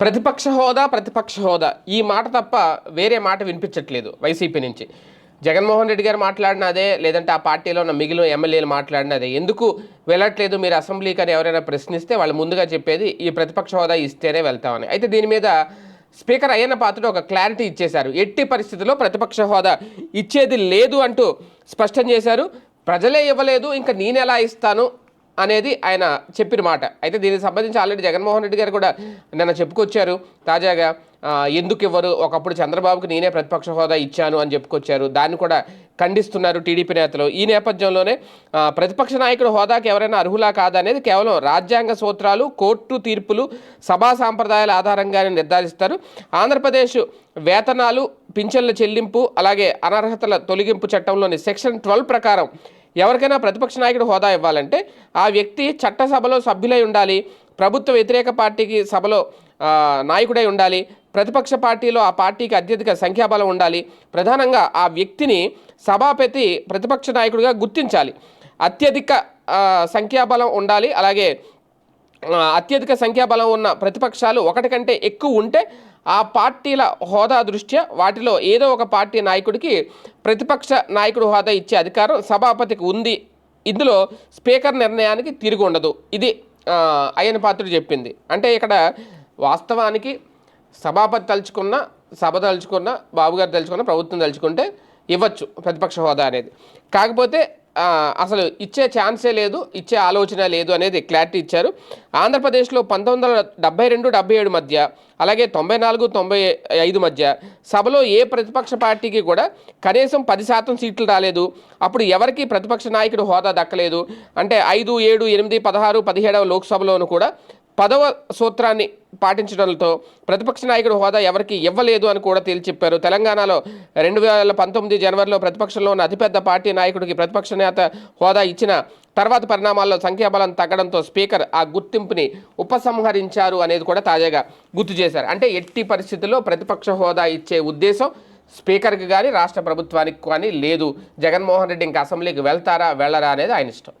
ప్రతిపక్ష హోదా ప్రతిపక్ష హోదా. ఈ మాట తప్ప వేరే మాట వినిపించట్లేదు వైసీపీ నుంచి. జగన్మోహన్ రెడ్డి గారు మాట్లాడిన అదే లేదంటే ఆ పార్టీలో ఉన్న మిగిలిన ఎమ్మెల్యేలు మాట్లాడిన అదే. ఎందుకు వెళ్ళట్లేదు మీరు అసెంబ్లీకి అని ఎవరైనా ప్రశ్నిస్తే వాళ్ళు ముందుగా చెప్పేది ఈ ప్రతిపక్ష హోదా ఇస్తేనే వెళ్తామని. అయితే దీని మీద స్పీకర్ అయ్యన్న పాత్రుడు ఒక క్లారిటీ ఇచ్చేశారు. ఎట్టి పరిస్థితుల్లో ప్రతిపక్ష హోదా ఇచ్చేది లేదు అంటూ స్పష్టం చేశారు. ప్రజలే ఇవ్వలేదు ఇంకా నేను ఎలా ఇస్తాను? అనేది ఆయన చెప్పిన మాట. అయితే దీనికి సంబంధించి ఆల్రెడీ జగన్మోహన్ రెడ్డి గారు కూడా నిన్న చెప్పుకొచ్చారు. తాజాగా ఎందుకు ఇవ్వరు ఒకప్పుడు చంద్రబాబుకి నేనే ప్రతిపక్ష హోదా ఇచ్చాను అని చెప్పుకొచ్చారు. దాన్ని కూడా ఖండిస్తున్నారు టీడీపీ నేతలు. ఈ నేపథ్యంలోనే ప్రతిపక్ష నాయకుడు హోదాకి ఎవరైనా అర్హులా కాదా అనేది కేవలం రాజ్యాంగ సూత్రాలు కోర్టు తీర్పులు సభా సాంప్రదాయాల ఆధారంగానే నిర్ధారిస్తారు. ఆంధ్రప్రదేశ్ వేతనాలు పింఛన్ల చెల్లింపు అలాగే అనర్హతల తొలగింపు చట్టంలోని సెక్షన్ ట్వెల్వ్ ప్రకారం ఎవరికైనా ప్రతిపక్ష నాయకుడు హోదా ఇవ్వాలంటే ఆ వ్యక్తి చట్టసభలో సభ్యులై ఉండాలి ప్రభుత్వ వ్యతిరేక పార్టీకి సభలో నాయకుడై ఉండాలి ప్రతిపక్ష పార్టీలో ఆ పార్టీకి అత్యధిక సంఖ్యాబలం ఉండాలి ప్రధానంగా ఆ వ్యక్తిని సభాపతి ప్రతిపక్ష నాయకుడిగా గుర్తించాలి. అత్యధిక సంఖ్యాబలం ఉండాలి అలాగే అత్యధిక సంఖ్యాబలం ఉన్న ప్రతిపక్షాలు ఒకటి కంటే ఎక్కువ ఉంటే ఆ పార్టీల హోదా దృష్ట్యా వాటిలో ఏదో ఒక పార్టీ నాయకుడికి ప్రతిపక్ష నాయకుడు హోదా ఇచ్చే అధికారం సభాపతికి ఉంది. ఇందులో స్పీకర్ నిర్ణయానికి తిరిగి ఉండదు. ఇది ఆ, అయ్యన పాత్రుడు చెప్పింది. అంటే ఇక్కడ వాస్తవానికి సభాపతి తలుచుకున్న సభ తలుచుకున్న బాబుగారు తలుచుకున్న ప్రభుత్వం తలుచుకుంటే ఇవ్వచ్చు ప్రతిపక్ష హోదా అనేది. కాకపోతే అసలు ఇచ్చే ఛాన్సే లేదు ఇచ్చే ఆలోచన లేదు అనేది క్లారిటీ ఇచ్చారు. ఆంధ్రప్రదేశ్లో పంతొమ్మిది వందల డెబ్బై రెండు డెబ్బై ఏడు మధ్య అలాగే తొంభై నాలుగు తొంభై ఐదు మధ్య సభలో ఏ ప్రతిపక్ష పార్టీకి కూడా కనీసం పది శాతం సీట్లు రాలేదు. అప్పుడు ఎవరికి ప్రతిపక్ష నాయకుడు హోదా దక్కలేదు? అంటే ఐదు ఏడు ఎనిమిది పదహారు పదిహేడవ లోక్సభలోనూ కూడా పదవ సూత్రాన్ని పాటించడంతో ప్రతిపక్ష నాయకుడు హోదా ఎవరికి ఇవ్వలేదు అని కూడా తేల్చెప్పారు. తెలంగాణలో రెండు వేల పంతొమ్మిది జనవరిలో ప్రతిపక్షంలో ఉన్న అతిపెద్ద పార్టీ నాయకుడికి ప్రతిపక్ష నేత హోదా ఇచ్చిన తర్వాత పరిణామాల్లో సంఖ్యాబలం తగ్గడంతో స్పీకర్ ఆ గుర్తింపుని ఉపసంహరించారు అనేది కూడా తాజాగా గుర్తు చేశారు. అంటే ఎట్టి పరిస్థితుల్లో ప్రతిపక్ష హోదా ఇచ్చే ఉద్దేశం స్పీకర్కి కానీ రాష్ట్ర ప్రభుత్వానికి కానీ లేదు. జగన్మోహన్ రెడ్డి ఇంకా అసెంబ్లీకి వెళ్తారా వెళ్ళరా అనేది ఆయన ఇష్టం.